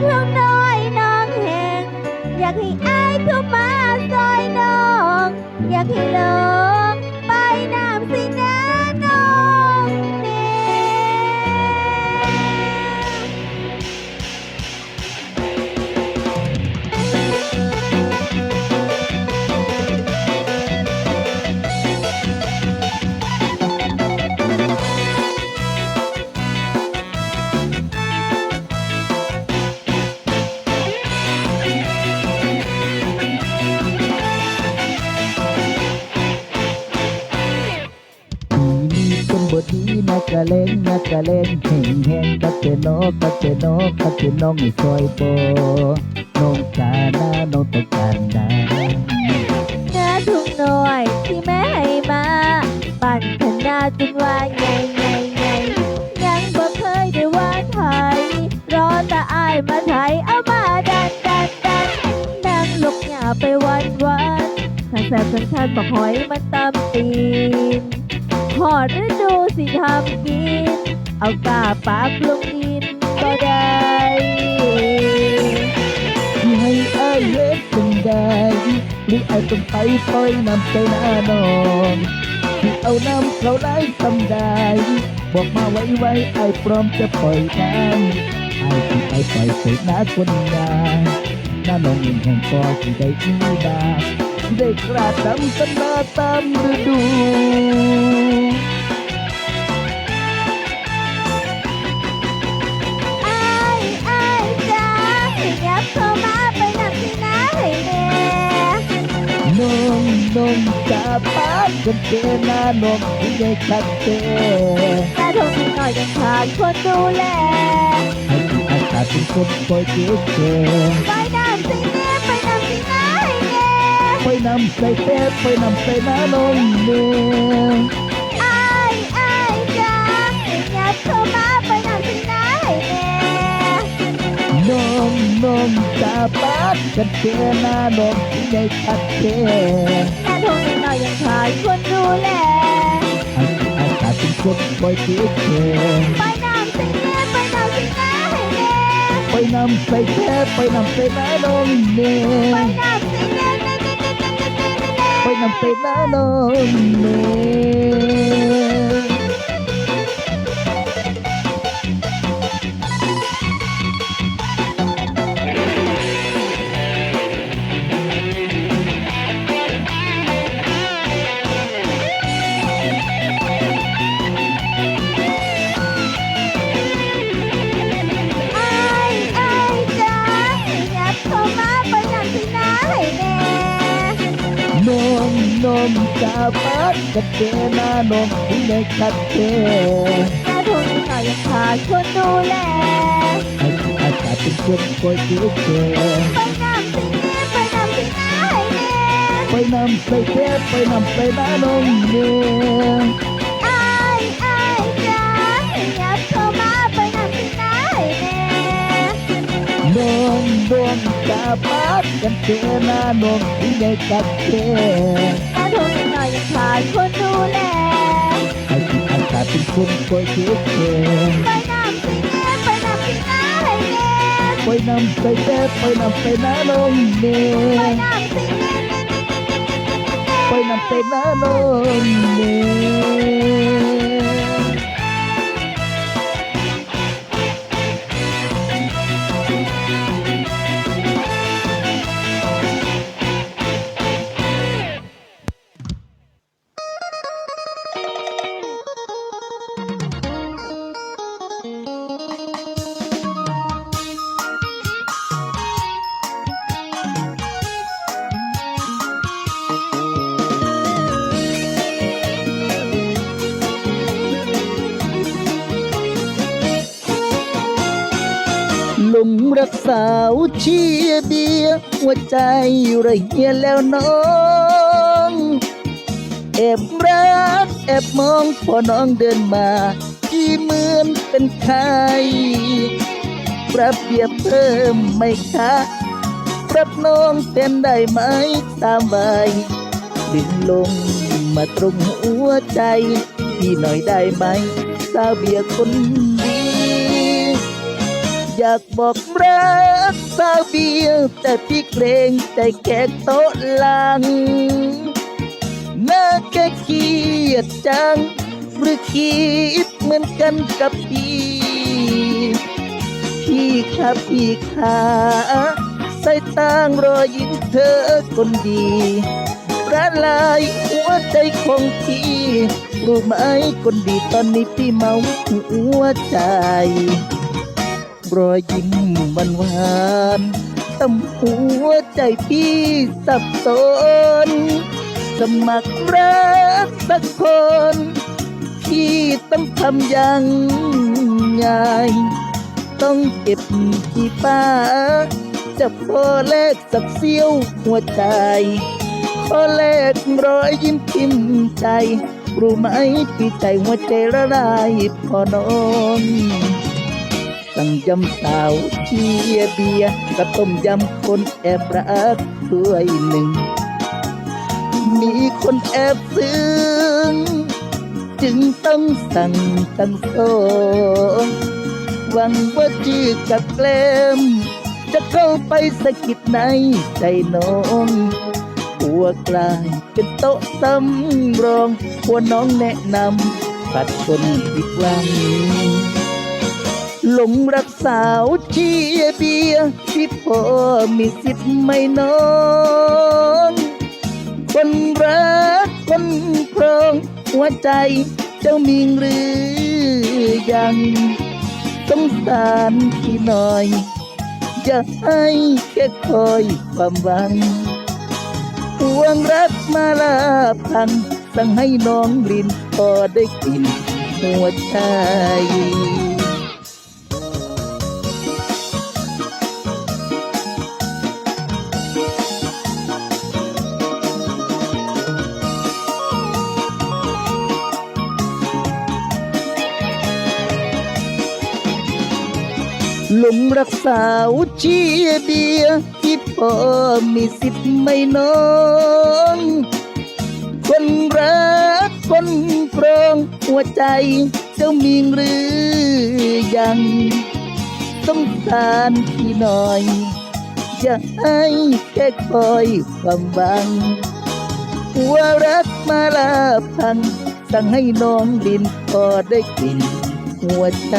thương đôi non hẹn. Và khi ai thương má rơi non. Và khi lớn กะเล่นนักกะเล่นแห่งแห่งกะเจโนกะเจโนกะเจน้องให้ซอยโปน้องกาหน้าน้องต้องการดาเนื้อทุ่งน้อยที่แม่ให้มาปั่นขนาดจนว่าใหญ่ใหญ่ใหญ่ยังบ่เคยได้ว่าไทยรอแต่อายมาไทยเอามาดันดันดันนั่งลุกหยาไปวันวันข้าแสบสันคันบอกหอยมันตำตีน หอดฤดูสิทำกิน เอากาปากลงดินก็ได้ให้อายเฮ็ดจังใดหรืออายต้องไปปล่อยน้ำใจหน้านองที่เอาน้ำเขาไล่ทำได้ บอกมาไว้ไว้อายพร้อมจะปล่อยน้ำอายที่ไปปล่อยเสกหน้าคนงานหน้าน้องเองแห่งก็ที่ได้อีดาที่ ได้กราดดำกันมาตามฤดูไอ้ไอ้จ้าให้ยับเข้ามาไปนำที่นาให้แน่น้องน้องจะปาดกันเจหน้าน้องที่ได้คัดเจตาทงนิดหน่อยยังขาดคนดูแลให้ที่อากาศเป็นคนคอยเจ๊เจ namplay tepoy namplay nanong mo Ay, ay, ka Ingat ko mapay ang sinay Nong, nong, dapat Kan kaya nanong ingay kate Nanong ina yung kay kon dule Ay, ay, ating kon boy kike Bay nam sinay, bay nam sinay Bay nam say tepoy namplay nanong mo Bay nam ng pinanon mo. นมนมสาปัดกัดเจนานมที่ในกัดเจถ้าทุนหน่อยพาชนดูแลให้อาสาเป็นคนคอยดูแลไปน้ำสิไปน้ำสิน้าให้แน่ไปน้ำไปเทไปน้ำไปน้านมเนื้อดวง กันเสียหน้านมที่ได้ตัดเทถ้าทนหน่อยยังขาดคนดูแลให้จิตอาสเป็นคนคอยคิดเธอไปนำไปเงี้ไปนำไปน้าไปนำไปแก้ไปนำไปน้าลงเงี้ไปนำไปน้าลงเงี้ย รักสาวเชียเบียหัวใจระเหียแล้วน้องแอบรักแอบมองพอน้องเดินมาที่เหมือนเป็นใครปรับเปรียบเพิ่มไหม่คะรับน้องเต้นได้ไหมตามใบดึงลงมาตรงหัวใจ พี่หน่อยได้ไหมสาวเบียคนดี อยากบอกรักสาวเบียแต่พี่เกรงใจแขกโต๊ะหลังน้าแค่เกียดจัง หรือคิดเหมือนกันกับพี่ พี่ครับพี่ขาใส่ตางรอยิ้มเธอคนดีระลายหัวใจของพี่รู้ไหมคนดีตอนนี้พี่เมาหัวใจ รอยยิ้มมันหวานทำหัวใจพี่สับสน สมัครรักสักคน พี่ต้องทำยังไงต้องเก็บที่ป้า จะพอแลกสักเสี้ยวหัวใจ ขอแลกรอยยิ้มพิมพ์ใจ รู้ไหมพี่ใจหัวใจละลายพอน้อง สั่งยำสาวเชียเบียกระต้มยำคนแอบรักถ้วยหนึ่ง มีคนแอบซึ้งจึงต้องสั่งตั้งโซหวังว่าจือกับแกลมจะเข้าไปสะกิดในใจน้องหัวกลายเป็นโต๊ะสำรองหัวน้องแนะนำปัดคนอีกวัน งรักสาวเชียเบียที่พอมีสิทธิ์ไม่นองคนรักคนครองหัวใจเจ้ามิงหรือยังสงสารพี่หน่อย อย่าให้แค่คอยความหวังห่วงรักมาลาพังสั่งให้น้องลินพอได้กินหัวใจ ลงรักสาวเชียเบียที่พอมีสิทธิ์ไม่น้องคนรักคนครองหัวใจเจ้ามีหรือยังสงสารพี่หน่อย อย่าให้แค่คอยความหวังหัวรักมาลาพังสั่งให้น้องดินพอได้กลิ่นหัวใจ